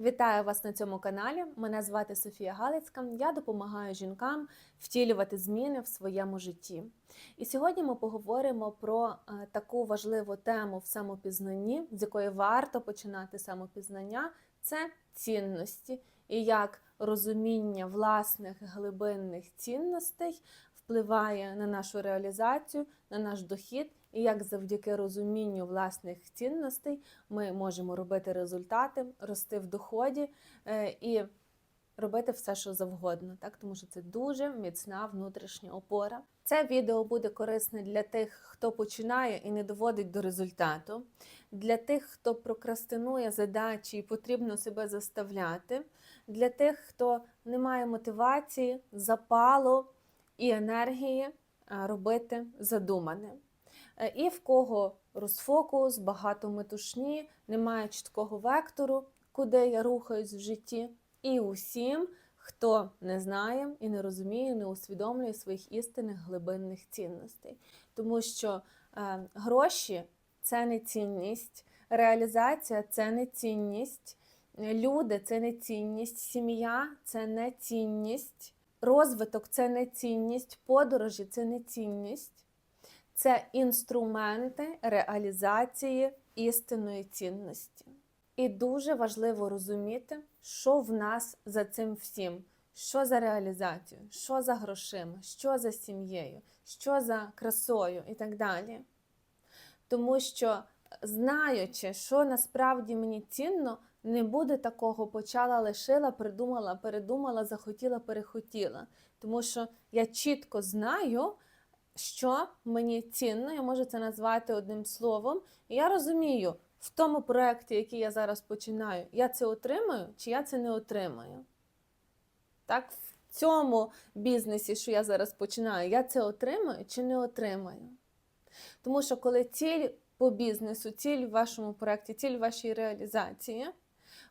Вітаю вас на цьому каналі. Мене звати Софія Галицька. Я допомагаю жінкам втілювати зміни в своєму житті. І сьогодні ми поговоримо про е, таку важливу тему в самопізнанні, з якої варто починати самопізнання це цінності і як розуміння власних глибинних цінностей впливає на нашу реалізацію, на наш дохід, і як завдяки розумінню власних цінностей ми можемо робити результати, рости в доході е, і робити все, що завгодно, так тому що це дуже міцна внутрішня опора. Це відео буде корисне для тих, хто починає і не доводить до результату, для тих, хто прокрастинує задачі і потрібно себе заставляти, для тих, хто не має мотивації, запалу і енергії робити задумане. Е, І в кого розфокус, багато метушні, немає чіткого вектору, куди я рухаюсь в житті. І усім, хто не знає і не розуміє, не усвідомлює своїх істинних глибинних цінностей. Тому що е, гроші це не цінність, реалізація це не цінність, люди це не цінність, сім'я це не цінність, розвиток це не цінність, подорожі це не цінність. Це інструменти реалізації істинної цінності. І дуже важливо розуміти, що в нас за цим всім, що за реалізацію, що за грошима, що за сім'єю, що за красою і так далі. Тому що, знаючи, що насправді мені цінно, не буде такого почала, лишила, придумала, передумала, захотіла, перехотіла. Тому що я чітко знаю, що мені цінно, я можу це назвати одним словом. І я розумію, в тому проєкті, який я зараз починаю, я це отримаю чи я це не отримаю. Так, в цьому бізнесі, що я зараз починаю, я це отримаю чи не отримаю. Тому що коли ціль по бізнесу, ціль в вашому проєкті, ціль вашій реалізації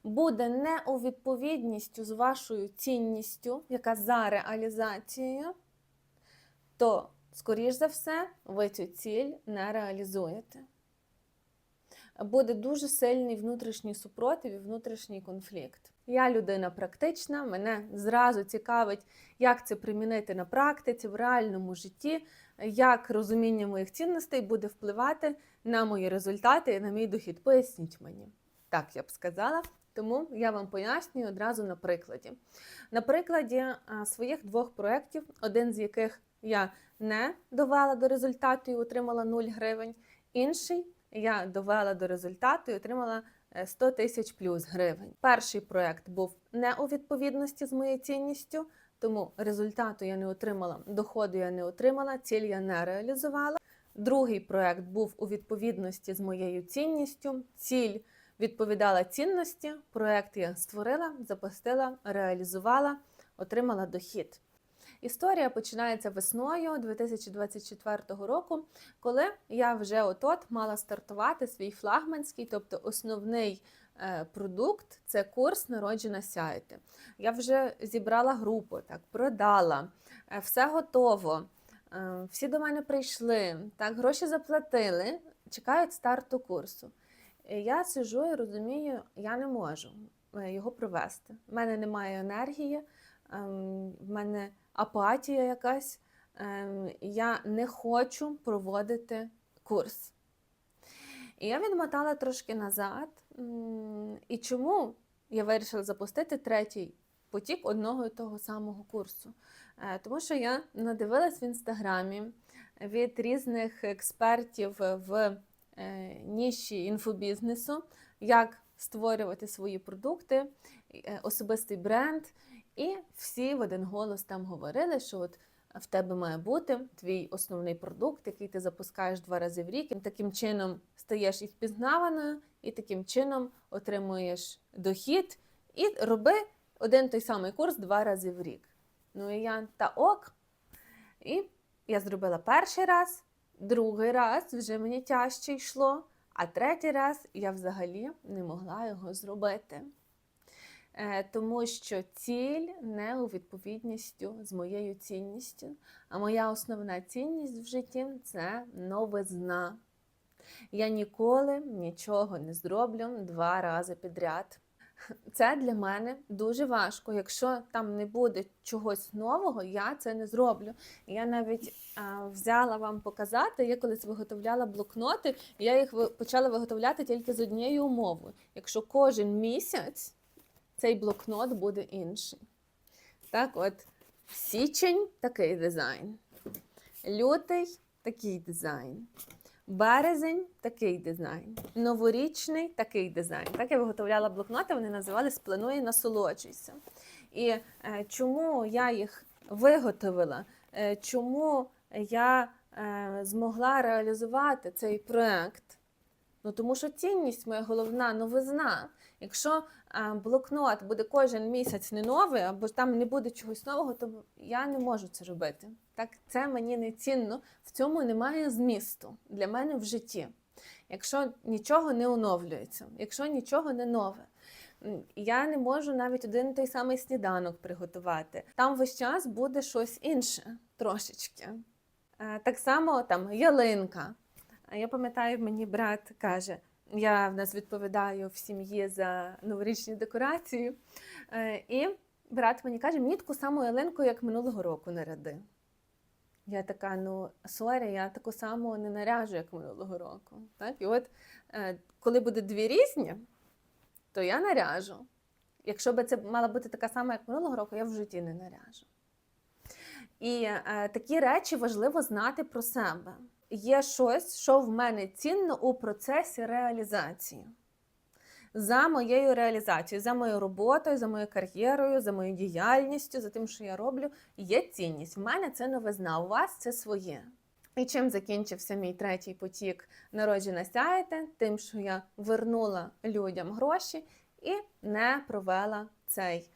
буде не у відповідністю з вашою цінністю, яка за реалізацією, то скоріш за все, ви цю ціль не реалізуєте. Буде дуже сильний внутрішній супротив і внутрішній конфлікт. Я людина практична, мене зразу цікавить, як це примінити на практиці, в реальному житті, як розуміння моїх цінностей буде впливати на мої результати і на мій дохід. Поясніть мені. Так я б сказала. Тому я вам пояснюю одразу на прикладі. На прикладі своїх двох проєктів, один з яких я не довела до результату і отримала 0 гривень. Інший я довела до результату і отримала 100 тисяч плюс гривень. Перший проєкт був не у відповідності з моєю цінністю, тому результату я не отримала, доходу я не отримала, ціль я не реалізувала. Другий проєкт був у відповідності з моєю цінністю. Ціль відповідала цінності. Проєкт я створила, запустила, реалізувала, отримала дохід. Історія починається весною 2024 року, коли я вже от-от мала стартувати свій флагманський, тобто основний е, продукт це курс народжена сяйте. Я вже зібрала групу, так, продала, е, все готово. е, Всі до мене прийшли, так, гроші заплатили, чекають старту курсу. І я сижу і розумію, я не можу е, його провести. У мене немає енергії, ем, в мене апатія якась. ем, Я не хочу проводити курс. І я відмотала трошки назад. І чому я вирішила запустити третій потік одного і того самого курсу? Е, Тому що я надивилась в інстаграмі від різних експертів в е, ніші інфобізнесу, як створювати свої продукти, е, особистий бренд. І всі в один голос там говорили, що от в тебе має бути твій основний продукт, який ти запускаєш два рази в рік. І таким чином стаєш і впізнаваною, і таким чином отримуєш дохід, і роби один той самий курс два рази в рік. Ну і я та ок. І я зробила перший раз, другий раз вже мені тяжче йшло, а третій раз я взагалі не могла його зробити. Е, Тому що ціль не у відповідністю з моєю цінністю. А моя основна цінність в житті це новизна. Я ніколи нічого не зроблю два рази підряд. Це для мене дуже важко. Якщо там не буде чогось нового, я це не зроблю. Я навіть а, взяла вам показати, я колись виготовляла блокноти, я їх почала виготовляти тільки з однією умовою. Якщо кожен місяць цей блокнот буде інший. Так, от січень такий дизайн, лютий такий дизайн. Березень такий дизайн, новорічний такий дизайн. Так я виготовляла блокноти, вони називали Сплануй, насолоджуйся. І е, чому я їх виготовила? Е, чому я е, змогла реалізувати цей проект? Ну, тому що цінність моя головна новизна. Якщо е, блокнот буде кожен місяць не новий, або там не буде чогось нового, то я не можу це робити. Так, це мені не цінно, в цьому немає змісту для мене в житті. Якщо нічого не оновлюється, якщо нічого не нове. Я не можу навіть один той самий сніданок приготувати. Там весь час буде щось інше трошечки. Е, Так само там ялинка. Я пам'ятаю, мені брат каже: я в нас відповідаю в сім'ї за новорічні декорації. Е, І брат мені каже, мені таку саму ялинку, як минулого року наряди. Я така, ну сорі, я таку саму не наряжу, як минулого року. Так? І от е, коли буде дві різні, то я наряжу. Якщо б це мала бути така сама, як минулого року, я в житті не наряжу. І е, такі речі важливо знати про себе. Є щось, що в мене цінно у процесі реалізації. За моєю реалізацією, за моєю роботою, за моєю кар'єрою, за моєю діяльністю, за тим, що я роблю, є цінність. В мене це новизна, у вас це своє. І чим закінчився мій третій потік народжена сяєте, тим, що я вернула людям гроші і не провела цей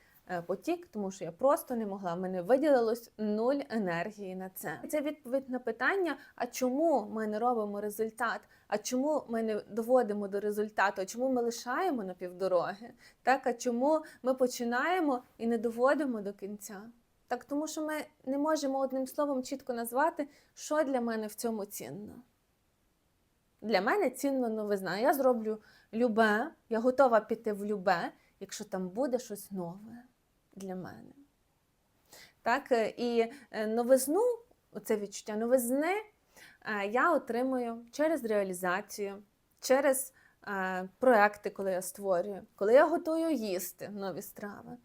потік, тому що я просто не могла. В мене виділилось нуль енергії на це. Це відповідь на питання: а чому ми не робимо результат? А чому ми не доводимо до результату? А чому ми лишаємо на півдороги? Так, а чому ми починаємо і не доводимо до кінця? Так, тому що ми не можемо одним словом чітко назвати, що для мене в цьому цінно. Для мене цінно новизна. Я зроблю любе, я готова піти в любе, якщо там буде щось нове для мене. Так, е, і е, новизну, оце відчуття новизни, е, я отримую через реалізацію, через проекти, коли я створюю, коли я готую їсти нові страви,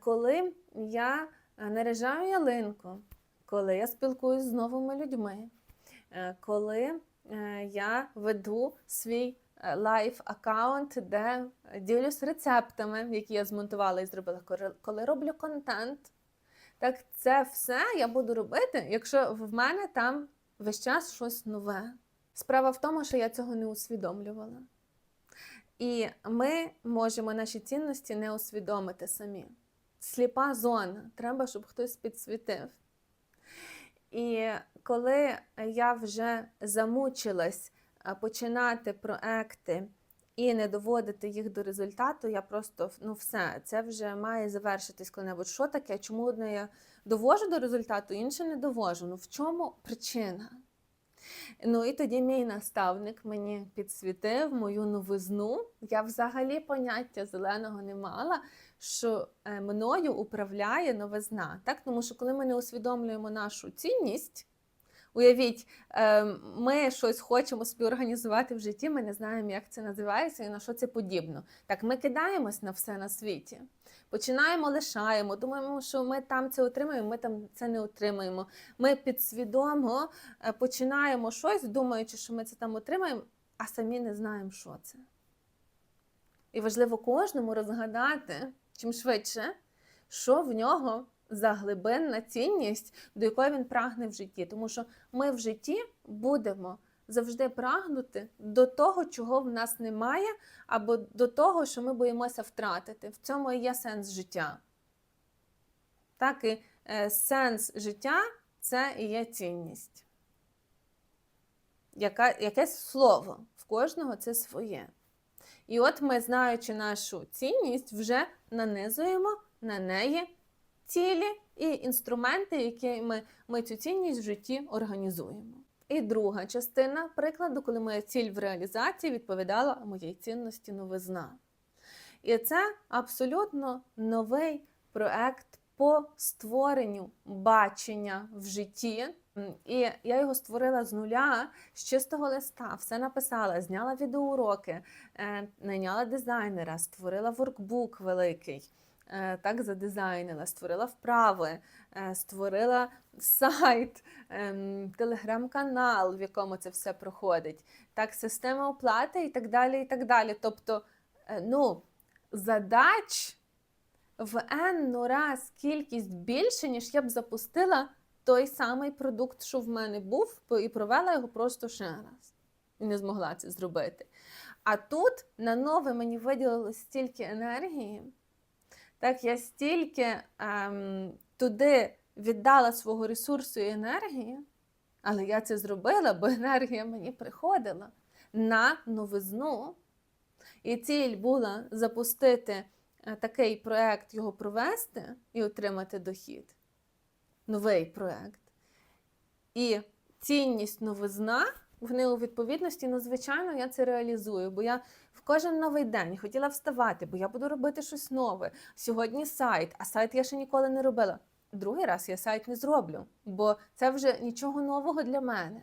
коли я наряжаю ялинку, коли я спілкуюсь з новими людьми, коли я веду свій лайф аккаунт, де ділюсь рецептами, які я змонтувала і зробила, коли- роблю контент. Так, це все я буду робити, якщо в мене там весь час щось нове. Справа в тому, що я цього не усвідомлювала. І ми можемо наші цінності не усвідомити самі. Сліпа зона, треба, щоб хтось підсвітив. І коли я вже замучилась починати проекти і не доводити їх до результату, я просто ну все, це вже має завершитись коли-небудь. Що таке? Чому одне я довожу до результату, інше не довожу? Ну в чому причина? Ну і тоді мій наставник мені підсвітив мою новизну. Я взагалі поняття зеленого не мала, що е, мною управляє новизна. Так? Тому що коли ми не усвідомлюємо нашу цінність, уявіть, е, ми щось хочемо собі організувати в житті, ми не знаємо, як це називається і на що це подібно. Так, ми кидаємось на все на світі. Починаємо, лишаємо, думаємо, що ми там це отримаємо, ми там це не отримаємо. Ми підсвідомо е, починаємо щось, думаючи, що ми це там отримаємо, а самі не знаємо, що це. І важливо кожному розгадати чим швидше, що в нього за глибинна цінність, до якої він прагне в житті. Тому що ми в житті будемо завжди прагнути до того, чого в нас немає, або до того, що ми боїмося втратити. В цьому і є сенс життя. Так і е, сенс життя це і є цінність. Яка, якесь слово в кожного це своє. І от ми, знаючи нашу цінність, вже нанизуємо на неї цілі і інструменти, якими ми цю цінність в житті організуємо. І друга частина прикладу, коли моя ціль в реалізації відповідала моїй цінності новизна. І це абсолютно новий проект по створенню бачення в житті. І я його створила з нуля, з чистого листа, все написала, зняла відеоуроки, е, найняла дизайнера, створила воркбук великий, так задизайнила, створила вправи, е, створила сайт, ем, телеграм-канал, в якому це все проходить, так, система оплати і так далі. і так далі. Тобто, е, ну, задач в енну раз кількість більше, ніж я б запустила той самий продукт, що в мене був, і провела його просто ще раз. І не змогла це зробити. А тут на нове мені виділилось стільки енергії, так я стільки ем, туди віддала свого ресурсу і енергії, але я це зробила, бо енергія мені приходила на новизну. І ціль була запустити е, такий проект, його провести і отримати дохід. Новий проект. І цінність новизна, вони у відповідності, ну, звичайно, я це реалізую, бо я в кожен новий день хотіла вставати, бо я буду робити щось нове. Сьогодні сайт, а сайт я ще ніколи не робила. Другий раз я сайт не зроблю, бо це вже нічого нового для мене.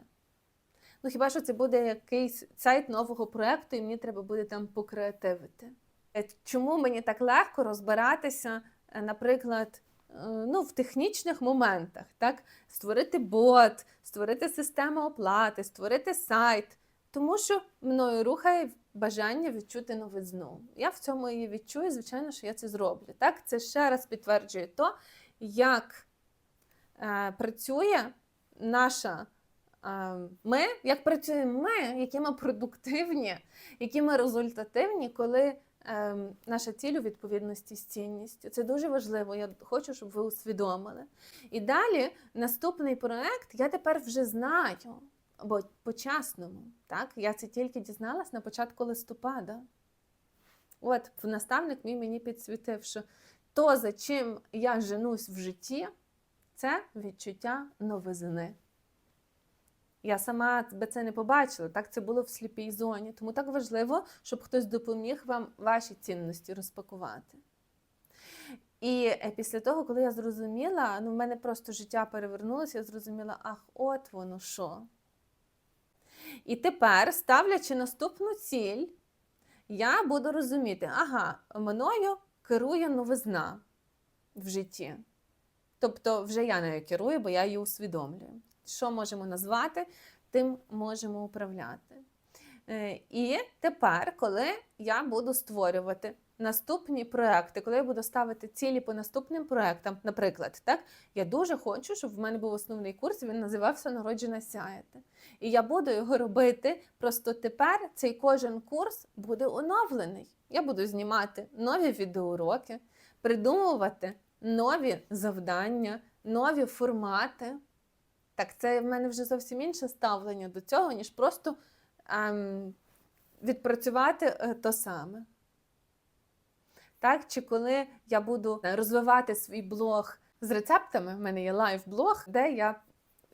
Ну, хіба що це буде якийсь сайт нового проекту, і мені треба буде там покреативити. Е, Чому мені так легко розбиратися, е, наприклад, ну, в технічних моментах, так? Створити бот, створити систему оплати, створити сайт. Тому що мною рухає бажання відчути новизну. Я в цьому її відчую, звичайно, що я це зроблю. Так? Це ще раз підтверджує то, як е, працює наша. е, Ми, як працюємо ми, які ми продуктивні, які ми результативні, коли е, наша ціль у відповідності з цінністю. Це дуже важливо. Я хочу, щоб ви усвідомили. І далі наступний проект я тепер вже знаю, бо по-чесному, так? Я це тільки дізналась на початку листопада. От наставник мій мені підсвітив, що то, за чим я женусь в житті, це відчуття новизни. Я сама би це не побачила, так це було в сліпій зоні. Тому так важливо, щоб хтось допоміг вам ваші цінності розпакувати. І е, після того, коли я зрозуміла, ну в мене просто життя перевернулося, я зрозуміла, ах, от воно що. І тепер, ставлячи наступну ціль, я буду розуміти, ага, мною керує новизна в житті. Тобто, вже я нею керую, бо я її усвідомлюю. Що можемо назвати, тим можемо управляти. Е, І тепер, коли я буду створювати наступні проекти, коли я буду ставити цілі по наступним проектам, наприклад, так, я дуже хочу, щоб в мене був основний курс, він називався Народжена сяяти. І я буду його робити. Просто тепер цей кожен курс буде оновлений. Я буду знімати нові відеоуроки, придумувати нові завдання, нові формати. Так, це в мене вже зовсім інше ставлення до цього, ніж просто ем, відпрацювати е, то саме. Так, чи коли я буду розвивати свій блог з рецептами, в мене є лайв-блог, де я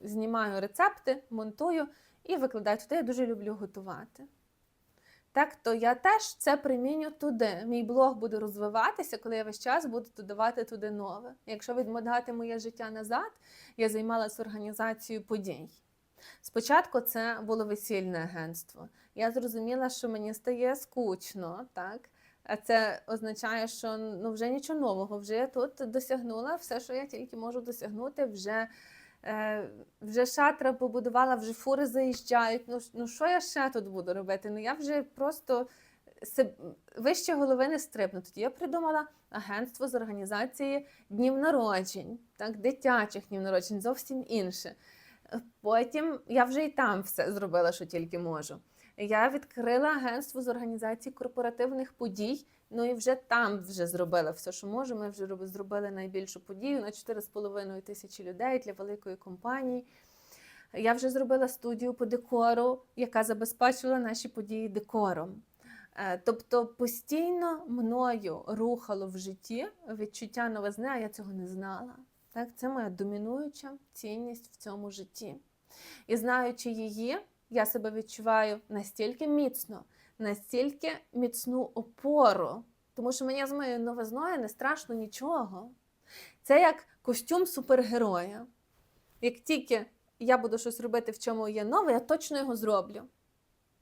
знімаю рецепти, монтую і викладаю туди. Я дуже люблю готувати. Так, то я теж це приміню туди. Мій блог буде розвиватися, коли я весь час буду додавати туди нове. Якщо відмотати моє життя назад, я займалася організацією подій. Спочатку це було весільне агентство. Я зрозуміла, що мені стає скучно, так? А це означає, що ну, вже нічого нового, вже я тут досягнула все, що я тільки можу досягнути, вже, вже шатра побудувала, вже фури заїжджають. Ну, ну що я ще тут буду робити? Ну я вже просто вище голови не стрибну. Тоді я придумала агентство з організації днів народжень, так, дитячих днів народжень, зовсім інше. Потім я вже і там все зробила, що тільки можу. Я відкрила агентство з організації корпоративних подій. Ну і вже там вже зробила все, що можу. Ми вже зробили найбільшу подію на 4,5 тисячі людей для великої компанії. Я вже зробила студію по декору, яка забезпечила наші події декором. Е, Тобто постійно мною рухало в житті відчуття новизни, а я цього не знала. Так, це моя домінуюча цінність в цьому житті. І знаючи її, я себе відчуваю настільки міцно, настільки міцну опору Тому що мені з моєю новизною не страшно нічого. Це як костюм супергероя. Як тільки я буду щось робити, в чому є нове, я точно його зроблю.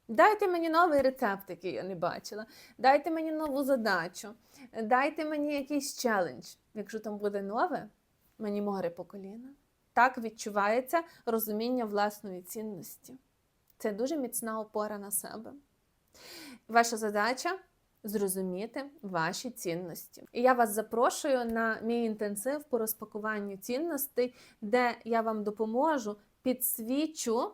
Дайте мені новий рецепт, який я не бачила. Дайте мені нову задачу, дайте мені якийсь челендж. Якщо там буде нове, мені море по коліна. Так відчувається розуміння власної цінності. Це дуже міцна опора на себе. Ваша задача зрозуміти ваші цінності. І я вас запрошую на мій інтенсив по розпакуванню цінностей, де я вам допоможу, підсвічу.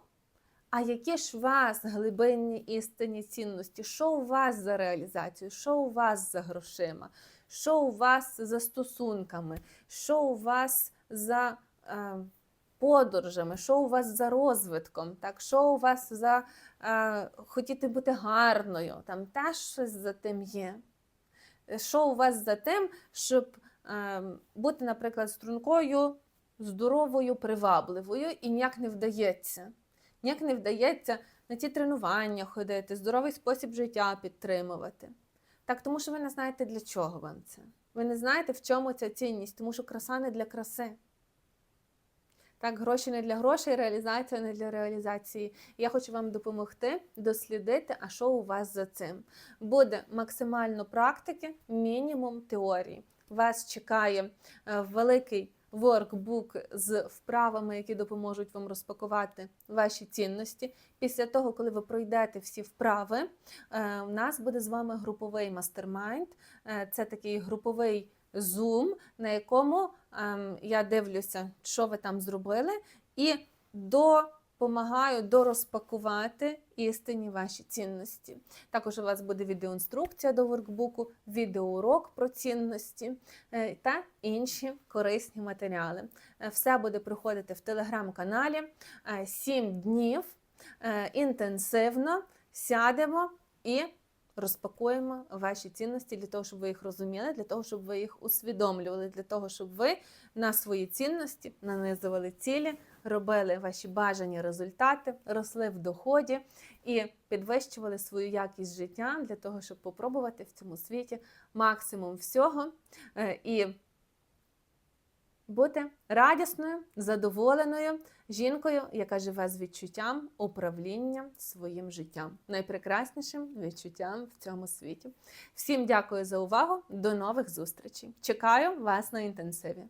А які ж у вас глибинні істинні цінності? Що у вас за реалізацію? Що у вас за грошима? Що у вас за стосунками? Що у вас за е, подорожами? Що у вас за розвитком? Так, що у вас за е, хотіти бути гарною? Там теж щось за тим є. Що у вас за тим, щоб е, бути, наприклад, стрункою, здоровою, привабливою і ніяк не вдається? Ніяк не вдається на ті тренування ходити, здоровий спосіб життя підтримувати. Так, тому що ви не знаєте, для чого вам це. Ви не знаєте, в чому ця цінність, тому що краса не для краси. Так, гроші не для грошей, реалізація не для реалізації. Я хочу вам допомогти дослідити, а що у вас за цим. Буде максимально практики, мінімум теорії. Вас чекає е, великий воркбук з вправами, які допоможуть вам розпакувати ваші цінності. Після того, коли ви пройдете всі вправи, е, у нас буде з вами груповий мастермайнд. Е, Це такий груповий зум, на якому ем, я дивлюся, що ви там зробили, і допомагаю дорозпакувати істинні ваші цінності. Також у вас буде відеоінструкція до воркбуку, відеоурок про цінності е, та інші корисні матеріали. Е, Все буде проходити в телеграм-каналі 7 днів е, інтенсивно сядемо і розпакуємо ваші цінності для того, щоб ви їх розуміли, для того, щоб ви їх усвідомлювали, для того, щоб ви на свої цінності нанизували цілі, робили ваші бажані результати, росли в доході і підвищували свою якість життя для того, щоб попробувати в цьому світі максимум всього. Е, і бути радісною, задоволеною жінкою, яка живе з відчуттям управління своїм життям, найпрекраснішим відчуттям в цьому світі. Всім дякую за увагу. До нових зустрічей! Чекаю вас на інтенсиві.